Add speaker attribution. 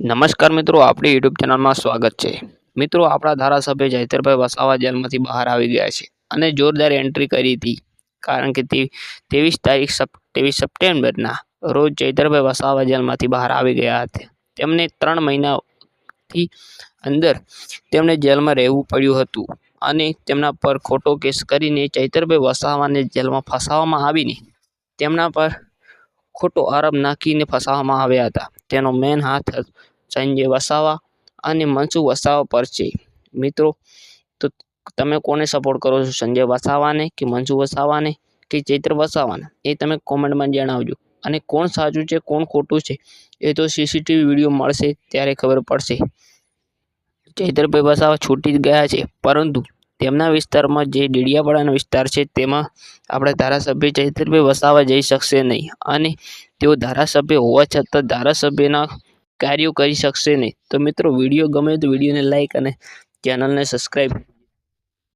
Speaker 1: નમસ્કાર મિત્રો, આપણી યુટ્યુબ ચેનલમાં સ્વાગત છે. મિત્રો, આપણા ધારાસભ્ય જયતરભાઈ વસાવા જેલમાંથી બહાર આવી ગયા છે અને જોરદાર એન્ટ્રી કરી હતી. કારણ કે તે ત્રેવીસ તારીખ ત્રેવીસ સપ્ટેમ્બરના રોજ જયતરભાઈ વસાવા જેલમાંથી બહાર આવી ગયા હતા. તેમને ત્રણ મહિનાથી અંદર તેમને જેલમાં રહેવું પડ્યું હતું અને તેમના પર ખોટો કેસ કરીને ચૈતરભાઈ વસાવાને જેલમાં ફસાવવામાં આવીને તેમના પર ખોટો આરોપ નાખીને ફસાવવામાં આવ્યા હતા. તેનો મેન હાથ સંજય વસાવા અને મનસુખ વસાવા પર છે. મિત્રો, તો તમે કોને સપોર્ટ કરો છો? સંજય વસાવાને કે મનસુખ વસાવાને કે ચૈત્ર વસાવાને? એ તમે કોમેન્ટમાં જણાવજો. અને કોણ સાચું છે, કોણ ખોટું છે, એ તો સીસીટીવી વીડિયો મળશે ત્યારે ખબર પડશે. ચૈત્રભાઈ વસાવા છૂટી ગયા છે. પરંતુ તેમના વિસ્તારમાં જે ડેડિયાપાડાનો વિસ્તાર છે, તેમાં આપણા ધારાસભ્ય ચૈતરભાઈ વસાવા જઈ શકશે નહીં અને તેઓ ધારાસભ્ય હોવા છતાં ધારાસભ્યના કાર્યો કરી શકશે નહીં. તો મિત્રો, વીડિયો ગમે તો વિડીયોને લાઈક અને ચેનલને સબસ્ક્રાઈબ